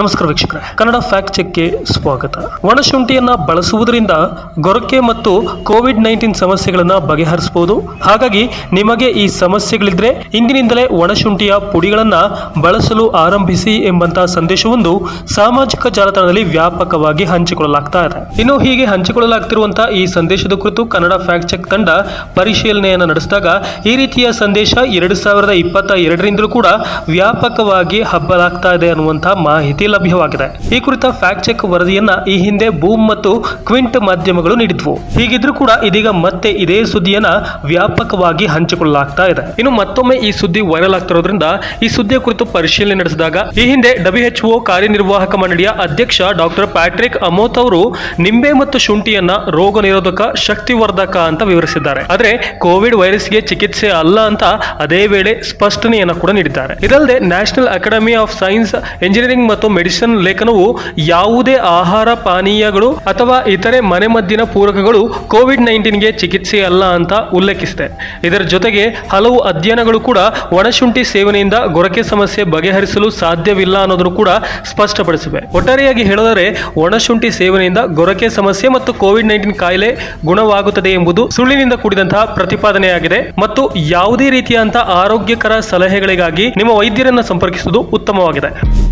ನಮಸ್ಕಾರ ವೀಕ್ಷಕರೇ. ಕನ್ನಡ ಫ್ಯಾಕ್ಟ್ ಚೆಕ್ಗೆ ಸ್ವಾಗತ. ಒಣಶುಂಠಿಯನ್ನ ಬಳಸುವುದರಿಂದ ಗೊರಕೆ ಮತ್ತು ಕೋವಿಡ್ ನೈನ್ಟೀನ್ ಸಮಸ್ಯೆಗಳನ್ನ ಬಗೆಹರಿಸಬಹುದು ಹಾಗಾಗಿ ನಿಮಗೆ ಈ ಸಮಸ್ಯೆಗಳಿದ್ರೆ ಇಂದಿನಿಂದಲೇ ಒಣಶುಂಠಿಯ ಪುಡಿಗಳನ್ನ ಬಳಸಲು ಆರಂಭಿಸಿ ಎಂಬಂತಹ ಸಂದೇಶವೊಂದು ಸಾಮಾಜಿಕ ಜಾಲತಾಣದಲ್ಲಿ ವ್ಯಾಪಕವಾಗಿ ಹಂಚಿಕೊಳ್ಳಲಾಗ್ತಾ ಇದೆ. ಇನ್ನು ಹೀಗೆ ಹಂಚಿಕೊಳ್ಳಲಾಗ್ತಿರುವಂತಹ ಈ ಸಂದೇಶದ ಕುರಿತು ಕನ್ನಡ ಫ್ಯಾಕ್ಟ್ ಚೆಕ್ ತಂಡ ಪರಿಶೀಲನೆಯನ್ನು ನಡೆಸಿದಾಗ ಈ ರೀತಿಯ ಸಂದೇಶ ಎರಡು ಸಾವಿರದ ಇಪ್ಪತ್ತ ಎರಡರಿಂದಲೂ ಕೂಡ ವ್ಯಾಪಕವಾಗಿ ಹಬ್ಬಲಾಗ್ತಾ ಇದೆ ಅನ್ನುವಂತಹ ಮಾಹಿತಿ ಲಭ್ಯವಾಗಿದೆ ಈ ಕುರಿತ ಫ್ಯಾಕ್ಟ್ ಚೆಕ್ ವರದಿಯನ್ನ ಈ ಹಿಂದೆ ಬೂಮ್ ಮತ್ತು ಕ್ವಿಂಟ್ ಮಾಧ್ಯಮಗಳು ನೀಡಿದ್ವು. ಹೀಗಿದ್ರೂ ಕೂಡ ಇದೀಗ ಮತ್ತೆ ಇದೇ ಸುದ್ದಿಯನ್ನ ವ್ಯಾಪಕವಾಗಿ ಹಂಚಿಕೊಳ್ಳಲಾಗ್ತಾ ಇದೆ. ಇನ್ನು ಮತ್ತೊಮ್ಮೆ ಈ ಸುದ್ದಿ ವೈರಲ್ ಆಗ್ತಿರೋದ್ರಿಂದ ಈ ಸುದ್ದಿಯ ಕುರಿತು ಪರಿಶೀಲನೆ ನಡೆಸಿದಾಗ ಈ ಹಿಂದೆ ಡಬ್ಲ್ಯೂಎಚ್ಒ ಕಾರ್ಯನಿರ್ವಾಹಕ ಮಂಡಳಿಯ ಅಧ್ಯಕ್ಷ ಡಾಕ್ಟರ್ ಪ್ಯಾಟ್ರಿಕ್ ಅಮೋತ್ ಅವರು ನಿಂಬೆ ಮತ್ತು ಶುಂಠಿಯನ್ನ ರೋಗ ನಿರೋಧಕ ಶಕ್ತಿವರ್ಧಕ ಅಂತ ವಿವರಿಸಿದ್ದಾರೆ. ಆದ್ರೆ ಕೋವಿಡ್ ವೈರಸ್ಗೆ ಚಿಕಿತ್ಸೆ ಅಲ್ಲ ಅಂತ ಅದೇ ವೇಳೆ ಸ್ಪಷ್ಟನೆಯನ್ನು ಕೂಡ ನೀಡಿದ್ದಾರೆ. ಇದಲ್ಲದೆ National Academy of Science Engineering ಮತ್ತು ಮೆಡಿಸಿನ್ ಲೇಖನವು ಯಾವುದೇ ಆಹಾರ ಪಾನೀಯಗಳು ಅಥವಾ ಇತರೆ ಮನೆಮದ್ದಿನ ಪೂರಕಗಳು ಕೋವಿಡ್ ನೈನ್ಟೀನ್ಗೆ ಚಿಕಿತ್ಸೆ ಅಲ್ಲ ಅಂತ ಉಲ್ಲೇಖಿಸಿದೆ. ಇದರ ಜೊತೆಗೆ ಹಲವು ಅಧ್ಯಯನಗಳು ಕೂಡ ಒಣಶುಂಠಿ ಸೇವನೆಯಿಂದ ಗೊರಕೆ ಸಮಸ್ಯೆ ಬಗೆಹರಿಸಲು ಸಾಧ್ಯವಿಲ್ಲ ಅನ್ನೋದನ್ನು ಕೂಡ ಸ್ಪಷ್ಟಪಡಿಸಿವೆ. ಒಟ್ಟಾರೆಯಾಗಿ ಹೇಳಿದರೆ ಒಣಶುಂಠಿ ಸೇವನೆಯಿಂದ ಗೊರಕೆ ಸಮಸ್ಯೆ ಮತ್ತು ಕೋವಿಡ್ ನೈನ್ಟೀನ್ ಕಾಯಿಲೆ ಗುಣವಾಗುತ್ತದೆ ಎಂಬುದು ಸುಳ್ಳಿನಿಂದ ಕೂಡಿದಂತಹ ಪ್ರತಿಪಾದನೆಯಾಗಿದೆ ಮತ್ತು ಯಾವುದೇ ರೀತಿಯಂತಹ ಆರೋಗ್ಯಕರ ಸಲಹೆಗಳಿಗಾಗಿ ನಿಮ್ಮ ವೈದ್ಯರನ್ನು ಸಂಪರ್ಕಿಸುವುದು ಉತ್ತಮವಾಗಿದೆ.